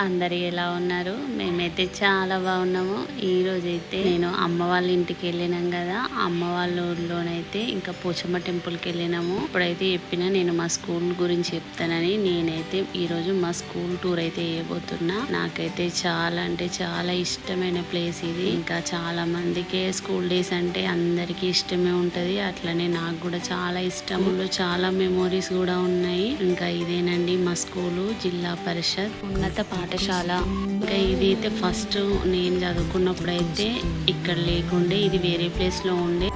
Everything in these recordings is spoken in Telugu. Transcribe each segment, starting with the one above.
అందరు ఎలా ఉన్నారు? మేమైతే చాలా బాగున్నాము. ఈరోజైతే నేను అమ్మ వాళ్ళ ఇంటికి వెళ్ళినాం కదా. అమ్మ వాళ్ళ ఊర్లోనైతే ఇంకా పోచమ్మ టెంపుల్కి వెళ్ళినాము. ఇప్పుడైతే చెప్పిన నేను మా స్కూల్ గురించి చెప్తానని నేనైతే ఈరోజు మా స్కూల్ టూర్ అయితే వేయబోతున్నా నాకైతే చాలా అంటే చాలా ఇష్టమైన ప్లేస్ ఇది. ఇంకా చాలా మందికి స్కూల్ డేస్ అంటే అందరికీ ఇష్టమే ఉంటుంది. అట్లనే నాకు కూడా చాలా ఇష్టంలో చాలా మెమోరీస్ కూడా ఉన్నాయి. ఇంకా ఇదేనండి మా స్కూలు. జిల్లా పరిషత్ ఉన్నత పాఠశాల. ఇంకా ఇది అయితే ఫస్ట్ నేను చదువుకున్నప్పుడు అయితే ఇక్కడ లేకుండే ఇది వేరే ప్లేస్లో ఉండే.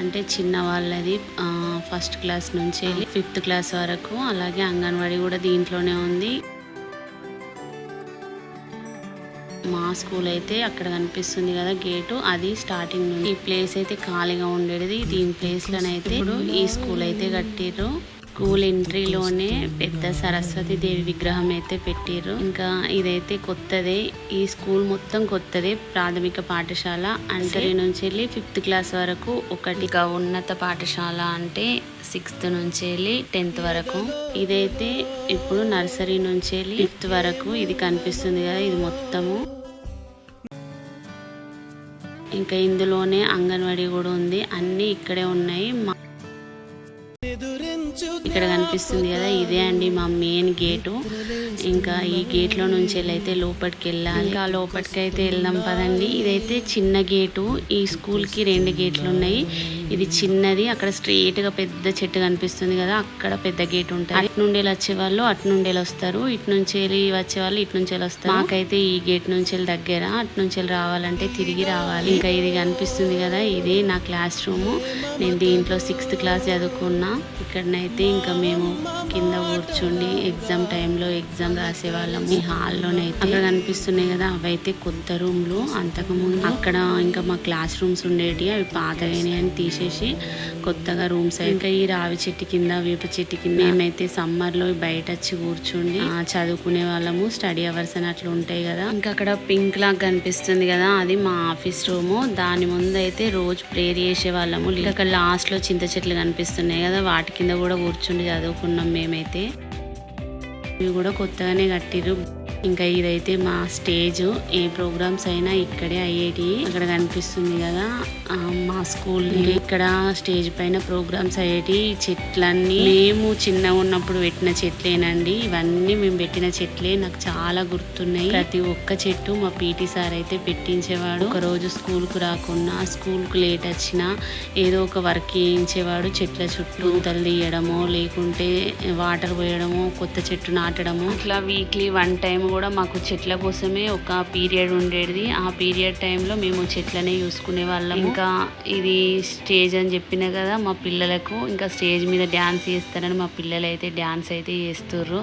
అంటే చిన్న వాళ్ళది ఫస్ట్ క్లాస్ నుంచి వెళ్ళి ఫిఫ్త్ క్లాస్ వరకు. అలాగే అంగన్వాడీ కూడా దీంట్లోనే ఉంది. మా స్కూల్ అయితే అక్కడ కనిపిస్తుంది కదా గేటు అది స్టార్టింగ్ నుండి. ఈ ప్లేస్ అయితే ఖాళీగా ఉండేది దీని ప్లేస్లోనైతే ఇప్పుడు ఈ స్కూల్ అయితే కట్టిర్రు. స్కూల్ ఎంట్రీలోనే పెద్ద సరస్వతి దేవి విగ్రహం అయితే పెట్టిర్రు. ఇంకా ఇదైతే కొత్తదే. ఈ స్కూల్ మొత్తం కొత్తదే. ప్రాథమిక పాఠశాల అంటే నుంచి వెళ్ళి ఫిఫ్త్ క్లాస్ వరకు ఒకటిగా ఉన్నత పాఠశాల అంటే సిక్స్త్ నుంచి వెళ్ళి టెన్త్ వరకు. ఇదైతే ఇప్పుడు నర్సరీ నుంచి వెళ్ళి ఫిఫ్త్ వరకు ఇది కనిపిస్తుంది కదా ఇది మొత్తము. ఇంకా ఇందులోనే అంగన్వాడీ కూడా ఉంది. అన్నీ ఇక్కడే ఉన్నాయి. మా ఇక్కడ కనిపిస్తుంది కదా ఇదే అండి మా మెయిన్ గేటు ఇంకా ఈ గేట్లో నుంచి అయితే లోపలికి వెళ్ళాలి. ఇంకా లోపలికి అయితే వెళ్దాం పదండి. ఇదైతే చిన్న గేటు ఈ స్కూల్కి రెండు గేట్లు ఉన్నాయి. ఇది చిన్నది అక్కడ స్ట్రెయిట్గా పెద్ద చెట్టు కనిపిస్తుంది కదా అక్కడ పెద్ద గేట్ ఉంటుంది. అటు నుండి వచ్చే వాళ్ళు అటు నుండి వస్తారు. ఇటు నుంచి వెళ్ళి వచ్చే వాళ్ళు ఇటు నుంచి వెళ్ళి వస్తారు. మాకైతే ఈ గేట్ నుంచి దగ్గర అటు నుంచి వెళ్ళి రావాలంటే తిరిగి రావాలి. ఇంకా ఇది కనిపిస్తుంది కదా ఇది నా క్లాస్ రూమ్ నేను దీంట్లో సిక్స్త్ క్లాస్ చదువుకున్నా. ఇక్కడనైతే ఇంకా మేము కింద కూర్చుండి ఎగ్జామ్ టైంలో ఎగ్జామ్ రాసే వాళ్ళం ఈ హాల్లోనే అక్కడ కనిపిస్తున్నాయి కదా అవైతే కొత్త రూమ్లు. అంతకుముందు అక్కడ ఇంకా మా క్లాస్ రూమ్స్ ఉండేవి అవి పాతగానే అని తీసేసి కొత్తగా రూమ్స్ ఇంకా ఈ రావి చెట్టు కింద వేప చెట్టు కింద మేమైతే సమ్మర్లో బయట వచ్చి కూర్చుండి ఆ, చదువుకునే వాళ్ళము. స్టడీ అవర్స్ అని అట్లా ఉంటాయి కదా. ఇంకా అక్కడ పింక్ లాగా కనిపిస్తుంది కదా అది మా ఆఫీస్ రూమ్ దాని ముందు అయితే రోజు ప్రేయర్ చేసే వాళ్ళము ఇంకా అక్కడ లాస్ట్లో చింత చెట్లు కనిపిస్తున్నాయి కదా వాటి కింద కూడా కూర్చుండి చదువుకున్నాం మేమైతే ఇవి కూడా కొత్తగానే కట్టిర్రు. ఇంకా ఇదైతే మా స్టేజ్. ఏ ప్రోగ్రామ్స్ అయినా ఇక్కడే అయ్యేటి అక్కడ కనిపిస్తుంది కదా. మా స్కూల్ ఇక్కడ స్టేజ్ పైన ప్రోగ్రామ్స్ అయ్యేటి చెట్లన్నీ. మేము చిన్నగా ఉన్నప్పుడు పెట్టిన చెట్లేనండి. ఇవన్నీ మేము పెట్టిన చెట్లే నాకు చాలా గుర్తున్నాయి. ప్రతి ఒక్క చెట్టు మా పీటీ సార్ అయితే పెట్టించేవాడు. ఒక రోజు స్కూల్కు రాకున్నా స్కూల్కు లేట్ వచ్చినా ఏదో ఒక వర్క్ చేయించేవాడు. చెట్ల చుట్టూ గుంతలు తీయడమో లేకుంటే వాటర్ పోయడము కొత్త చెట్టు నాటడము. ఇట్లా వీక్లీ వన్ టైం కూడా మాకు చెట్ల కోసమే ఒక పీరియడ్ ఉండేది. ఆ పీరియడ్ టైంలో మేము చెట్లనే చూసుకునే వాళ్ళం ఇంకా ఇది స్టేజ్ అని చెప్పిన కదా మా పిల్లలకు ఇంకా స్టేజ్ మీద డ్యాన్స్ చేస్తారని మా పిల్లలు అయితే డ్యాన్స్ అయితే చేస్తుర్రు.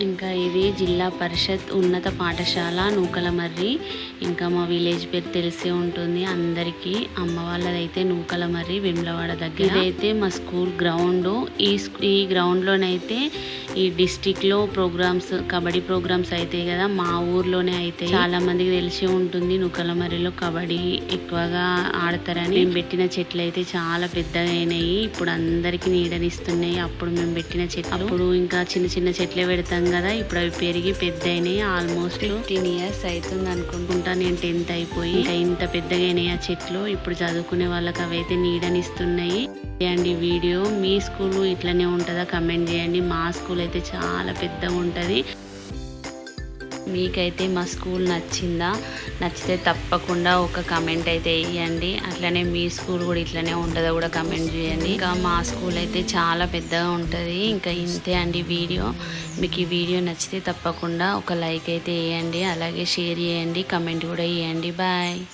ఇంకా ఇది జిల్లా పరిషత్ ఉన్నత పాఠశాల నూకలమర్రి. ఇంకా మా విలేజ్ పేరు తెలిసే ఉంటుంది. అందరికీ అమ్మ వాళ్ళదైతే నూకలమర్రి వెమ్లవాడ దగ్గర. ఇదైతే మా స్కూల్ గ్రౌండ్. ఈ స్కూ- ఈ గ్రౌండ్లోనైతే ఈ డిస్టిక్లో ప్రోగ్రామ్స్ కబడ్డీ ప్రోగ్రామ్స్ అవుతాయి కదా మా ఊర్లోనే అయితే చాలా మందికి తెలిసి ఉంటుంది నూకలమర్రిలో కబడ్డీ ఎక్కువగా ఆడతారని. మేము పెట్టిన చెట్లు అయితే చాలా పెద్దగా అయినాయి ఇప్పుడు అందరికీ నీడనిస్తున్నాయి. అప్పుడు మేము పెట్టిన చెట్లు. అప్పుడు ఇంకా చిన్న చిన్న చెట్లే పెడతాం కదా ఇప్పుడు అవి పెరిగి పెద్ద అయినాయి ఆల్మోస్ట్ ఫిఫ్టీన్ ఇయర్స్ అవుతుంది అనుకుంటా. నేను టెన్త్ అయిపోయి ఇంకా ఇంత పెద్దగా అయినాయి ఆ చెట్లు. ఇప్పుడు చదువుకునే వాళ్ళకి అవైతే నీడనిస్తున్నాయి. చేయండి వీడియో. మీ స్కూల్ ఇట్లనే ఉంటుందా? కమెంట్ చేయండి. మా స్కూల్ అయితే చాలా పెద్దగా ఉంటుంది. మీకైతే మా స్కూల్ నచ్చిందా? నచ్చితే తప్పకుండా ఒక కమెంట్ అయితే వేయండి అట్లనే మీ స్కూల్ కూడా ఇట్లనే ఉంటుందో కూడా కమెంట్ చేయండి. ఇంకా మా స్కూల్ అయితే చాలా పెద్దగా ఉంటుంది. ఇంకా ఇంతే అండి వీడియో. మీకు ఈ వీడియో నచ్చితే తప్పకుండా ఒక లైక్ అయితే వేయండి అలాగే షేర్ చేయండి. కమెంట్ కూడా వేయండి బాయ్.